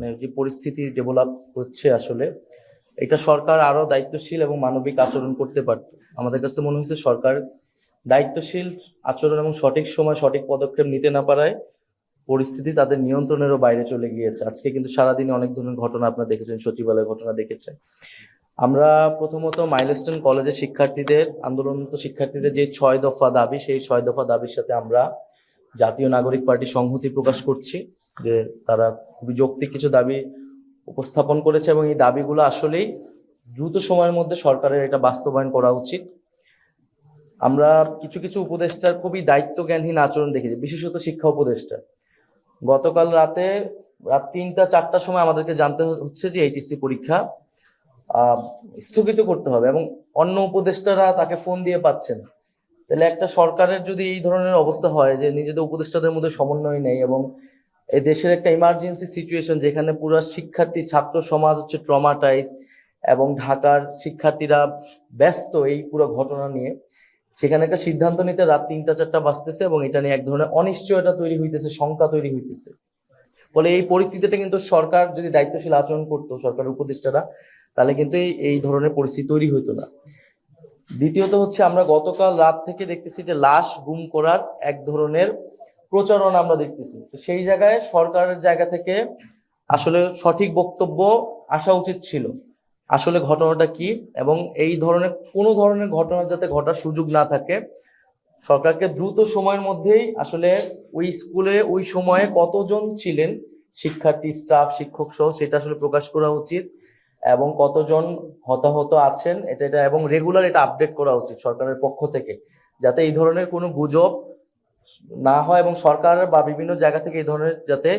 মানে যে পরিস্থিতি ডেভেলপ হচ্ছে আসলে, এটা সরকার আরও দায়িত্বশীল এবং মানবিক আচরণ করতে পারত। আমাদের কাছে মনে হয়েছে সরকার দায়িত্বশীল আচরণ এবং সঠিক সময় সঠিক পদক্ষেপ নিতে না পারায় পরিস্থিতি তাদের নিয়ন্ত্রণেরও বাইরে চলে গিয়েছে। আজকে কিন্তু সারাদিনে অনেক ধরনের ঘটনা আপনারা দেখেছেন, সচিবালয়ের ঘটনা দেখেছেন। আমরা প্রথমত মাইলস্টোন কলেজের শিক্ষার্থীদের, আন্দোলনরত শিক্ষার্থীদের যে ছয় দফা দাবি, সেই ছয় দফা দাবির সাথে আমরা জাতীয় নাগরিক পার্টি সংহতি প্রকাশ করছি। যে তারা খুবই যৌক্তিক কিছু দাবি উপস্থাপন করেছে এবং এই দাবিগুলো আসলেই দ্রুত সময়ের মধ্যে সরকারের এটা বাস্তবায়ন করা উচিত। আমরা কিছু কিছু উপদেষ্টার খুবই দায়িত্ব জ্ঞানহীন আচরণ দেখেছি, বিশেষত শিক্ষা উপদেষ্টা। গতকাল রাতে, রাত তিনটা, চারটার সময় আমাদেরকে জানতে হচ্ছে যে এইচএসসি পরীক্ষা স্থগিত করতে হবে এবং অন্য উপদেষ্টারা তাকে ফোন দিয়ে পাচ্ছেন। তাহলে একটা সরকারের যদি এই ধরনের অবস্থা হয় যে নিজেদের উপদেষ্টাদের মধ্যে সমন্বয় নেই এবং এই দেশের একটা ইমার্জেন্সি সিচুয়েশন যেখানে পুরো শিক্ষার্থী, ছাত্র সমাজ হচ্ছে ট্রমাটাইজ এবং ঢাকার শিক্ষার্থীরা ব্যস্ত এই পুরো ঘটনা নিয়ে। সেখানে একটা সিদ্ধান্ত নিতে রাত তিনটা, চারটা বাজতেছে এবং এটা নিয়ে এক ধরনের অনিশ্চয়তা তৈরি হইতেছে, শঙ্কা তৈরি হইতেছে। ফলে এই পরিস্থিতিটা কিন্তু সরকার যদি দায়িত্বশীল আচরণ করতো, সরকারের উপদেষ্টারা, তাহলে কিন্তু এই এই ধরনের পরিস্থিতি তৈরি হইতো না। দ্বিতীয়ত হচ্ছে আমরা গতকাল রাত থেকে দেখতেছি যে লাশ গুম করার এক ধরনের প্রচারণা আমরা দেখতেছি। তো সেই জায়গায় সরকারের জায়গা থেকে আসলে সঠিক বক্তব্য আসা উচিত ছিল। আসলে ঘটনাটা কি এবং এই ধরনের কোনো ধরনের ঘটনা যাতে ঘটার সুযোগ না থাকে, সরকারকে দ্রুত সময়ের মধ্যেই আসলে ওই স্কুলে ওই সময়ে কতজন ছিলেন, শিক্ষার্থী, স্টাফ, শিক্ষক সহ সেটা আসলে প্রকাশ করা উচিত এবং কতজন হতাহত আছেন, এটা এটা এবং রেগুলার এটা আপডেট করা উচিত সরকারের পক্ষ থেকে, যাতে এই ধরনের কোনো গুজব না হয় এবং সরকার বা বিভিন্ন জায়গা থেকে এই ধরনের যাতে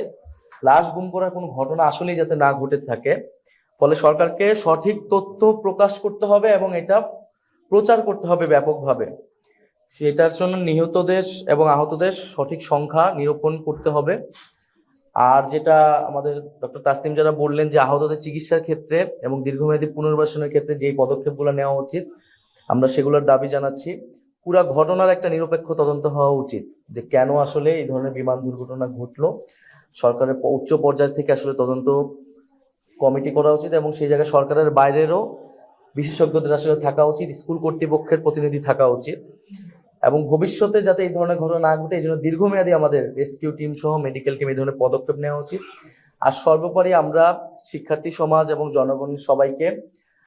লাশ গুম করার কোনো ঘটনা আসলেই যাতে না ঘটে থাকে। ফলে সরকারকে সঠিক তথ্য প্রকাশ করতে হবে এবং এটা প্রচার করতে হবে ব্যাপকভাবে। সেটার জন্য নিহতদের এবং আহতদের সঠিক সংখ্যা নিরূপণ করতে হবে। আর যেটা আমাদের ডক্টর তাসনিম যারা বললেন যে আহতদের চিকিৎসার ক্ষেত্রে এবং দীর্ঘমেয়াদী পুনর্বাসনের ক্ষেত্রে যে পদক্ষেপগুলো নেওয়া উচিত, আমরা সেগুলোর দাবি জানাচ্ছি। পুরা ঘটনার একটা নিরপেক্ষ তদন্ত হওয়া উচিত যে কেন আসলে এই ধরনের বিমান দুর্ঘটনা ঘটলো। সরকারের উচ্চ পর্যায় থেকে আসলে তদন্ত কমিটি করা উচিত এবং সেই জায়গায় সরকারের বাইরেরও বিশেষজ্ঞদের আসলে থাকা উচিত, স্কুল কর্তৃপক্ষের প্রতিনিধি থাকা উচিত এবং ভবিষ্যতে যাতে এই ধরনের ঘটনা না ঘটে, এই জন্য দীর্ঘমেয়াদী আমাদের রেস্কিউ টিম সহ মেডিকেল টিম এই ধরনের পদক্ষেপ নেওয়া উচিত। আর সর্বোপরি আমরা শিক্ষার্থী সমাজ এবং জনগণ সবাইকে